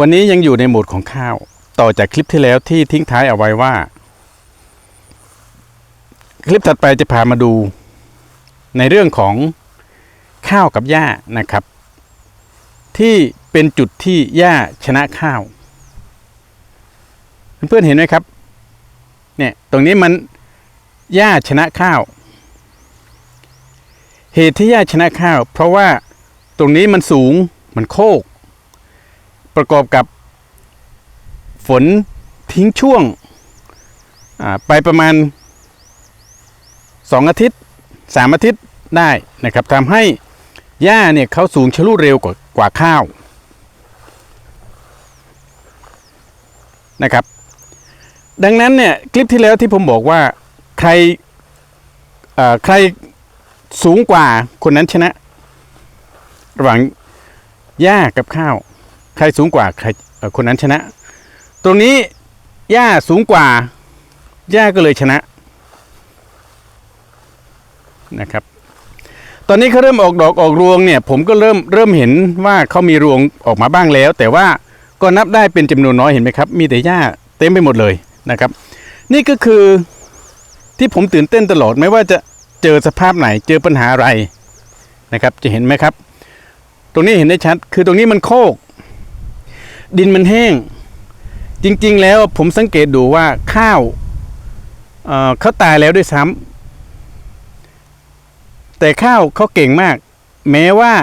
วันนี้ยังอยู่ในโหมดของข้าว ต่อจากคลิปที่แล้วที่ทิ้งท้ายเอาไว้ว่า คลิปถัดไปจะพามาดู ในเรื่องของข้าวกับหญ้านะครับ ที่เป็นจุดที่หญ้าชนะข้าว เพื่อนๆเห็นไหมครับเนี่ยตรงนี้มันหญ้าชนะข้าว เหตุที่หญ้าชนะข้าว เพราะว่าตรงนี้มันสูงมันโคก ประกอบกับฝนทิ้งช่วงไปประมาณสองอาทิตย์สามอาทิตย์ได้นะครับทำให้หญ้าเนี่ยเขาสูงชะลูดเร็วกว่ากว่าข้าวนะครับ ดังนั้นเนี่ยคลิปที่แล้วที่ผมบอกว่าใครใครสูงกว่าคนนั้นชนะ ระหว่างหญ้ากับข้าว ใครสูงกว่าใครคนนั้นชนะ ตรงนี้หญ้าสูงกว่าหญ้าก็เลยชนะนะครับ ตอนนี้เขาเริ่มออกดอกออกรวงเนี่ย ผมก็เริ่มเริ่มเห็นว่าเขามีรวงออกมาบ้างแล้ว แต่ว่าก็นับได้เป็นจำนวนน้อยเห็นไหมครับ มีแต่หญ้าเต็มไปหมดเลยนะครับ นี่ก็คือที่ผมตื่นเต้นตลอดไม่ว่าจะเจอสภาพไหนเจอปัญหาอะไรนะครับ จะเห็นไหมครับ ตรงนี้เห็นได้ชัด คือตรงนี้มันโคก ดินมันแห้ง จริงๆ แล้วผมสังเกตดูว่าข้าวเเขาตายแล้วด้วยซ้ำแต่ข้าวเขาเก่งมาก แม้ว่า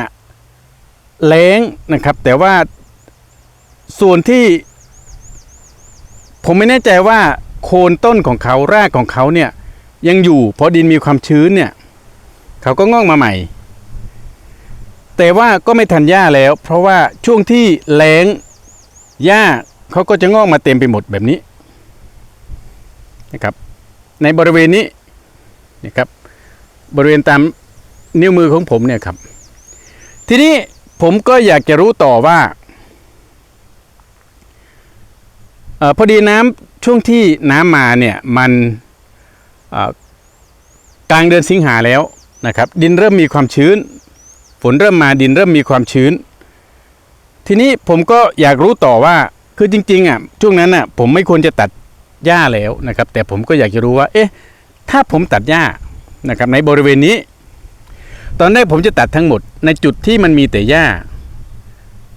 แล้งนะครับ แต่ว่าส่วนที่ ผมไม่แน่ใจว่าโคนต้นของเขารากของเขาเนี่ย ยังอยู่เพราะดินมีความชื้นเนี่ย เขาก็งอกมาใหม่ แต่ว่าก็ไม่ทันหญ้าแล้ว เพราะว่าช่วงที่แล้ง หญ้าเขาก็จะงอกมาเต็มไปหมดแบบนี้นะครับ ในบริเวณนี้นะครับ บริเวณตามนิ้วมือของผมเนี่ยครับ ทีนี้ผมก็อยากจะรู้ต่อว่าออพอดีน้ำช่วงที่น้ำมาเนี่ยมันกลางเดือนสิงหาแล้วนะครับ ดินเริ่มมีความชื้น ฝนเริ่มมาดินเริ่มมีความชื้น ทีนี้ผมก็อยากรู้ต่อว่าคือจริงๆอะช่วงนั้นอะผมไม่ควรจะตัดหญ้าแล้วนะครับ แต่ผมก็อยากจะรู้ว่า เอ๊ะ ถ้าผมตัดหญ้านะครับในบริเวณนี้ ตอนแรกผมจะตัดทั้งหมดในจุดที่มันมีแต่หญ้า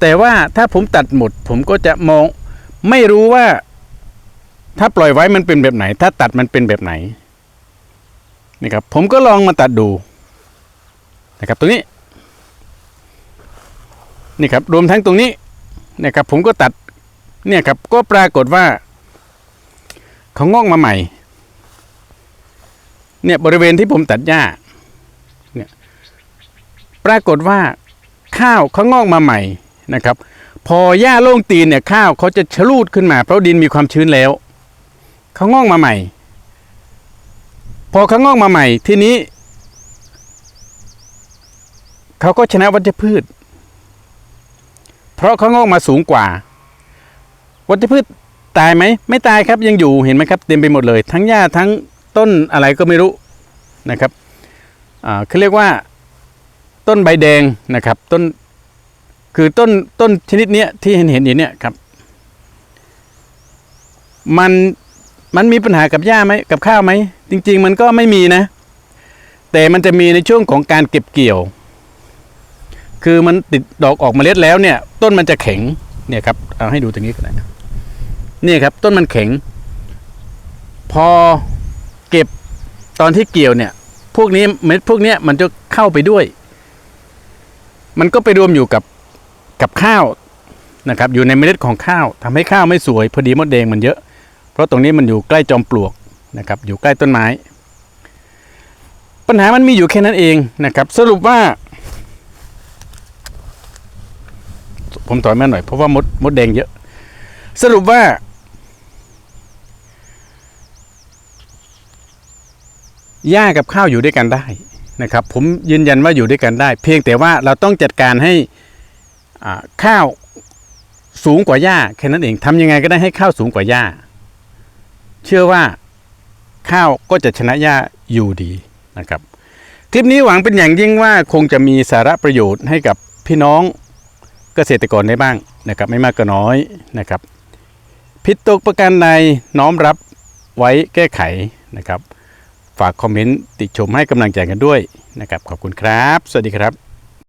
แต่ว่าถ้าผมตัดหมด ผมก็จะมองไม่รู้ว่า ถ้าปล่อยไว้มันเป็นแบบไหน ถ้าตัดมันเป็นแบบไหนนะครับผมก็ลองมาตัดดูนะครับตรงนี้ นี่ครับรวมทั้งตรงนี้นะครับผมก็ตัดเนี่ยครับก็ปรากฏว่าเขางอกมาใหม่ เนี่ยบริเวณที่ผมตัดหญ้าเนี่ยปรากฏว่าข้าวเขางอกมาใหม่นะครับ พอหญ้าโล่งตีนเนี่ยข้าวเขาจะชะลูดขึ้นมา เพราะดินมีความชื้นแล้วเขางอกมาใหม่ พอเขางอกมาใหม่ทีนี้เขาก็ชนะวัชพืช เพราะเขางอกมาสูงกว่าวัชพืชตายไหมไม่ตายครับยังอยู่เห็นไหมครับเต็มไปหมดเลย ทั้งหญ้าทั้งต้นอะไรก็ไม่รู้นะครับเขาเรียกว่าต้นใบแดงนะครับต้นคือต้นต้นชนิดเนี้ยที่เห็นเห็นอยู่เนี่ยครับมันมันมีปัญหากับหญ้าไหมกับข้าวไหมจริง ๆ มันก็ไม่มีนะ แต่มันจะมีในช่วงของการเก็บเกี่ยว คือมันติดดอกออกมเมล็ดแล้วเนี่ย ต้นมันจะแข็งเนี่ยครับเอาให้ดูตรงนี้ก็ได้นะนี่ครับ ต้นมันแข็ง พอเก็บตอนที่เกี่ยวเนี่ย พวกนี้เม็ดพวกเนี้ยมันจะเข้าไปด้วย มันก็ไปรวมอยู่กับกับข้าวนะครับ อยู่ในเมล็ดของข้าวทำให้ข้าวไม่สวย พอดีมดแดงมันเยอะ เพราะตรงนี้มันอยู่ใกล้จอมปลวกนะครับ อยู่ใกล้ต้นไม้ ปัญหามันมีอยู่แค่นั้นเองนะครับ สรุปว่า ผมถอยมาหน่อยเพราะว่ามดมดแดงเยอะ สรุปว่า หญ้ากับข้าวอยู่ด้วยกันได้นะครับ ผมยืนยันว่าอยู่ด้วยกันได้ เพียงแต่ว่าเราต้องจัดการให้อาข้าวสูงกว่าหญ้าแค่นั้นเองทำยังไงก็ได้ให้ข้าวสูงกว่าหญ้า เชื่อว่าข้าวก็จะชนะหญ้าอยู่ดีนะครับ คลิปนี้หวังเป็นอย่างยิ่งว่าคงจะมีสาระประโยชน์ให้กับพี่น้อง เกษตรกรได้บ้างนะครับไม่มากก็น้อยนะครับ ผิดตกประการใดน้อมรับไว้แก้ไขนะครับ ฝากคอมเมนต์ติชมให้กำลังใจกันด้วยนะครับขอบคุณครับ สวัสดีครับ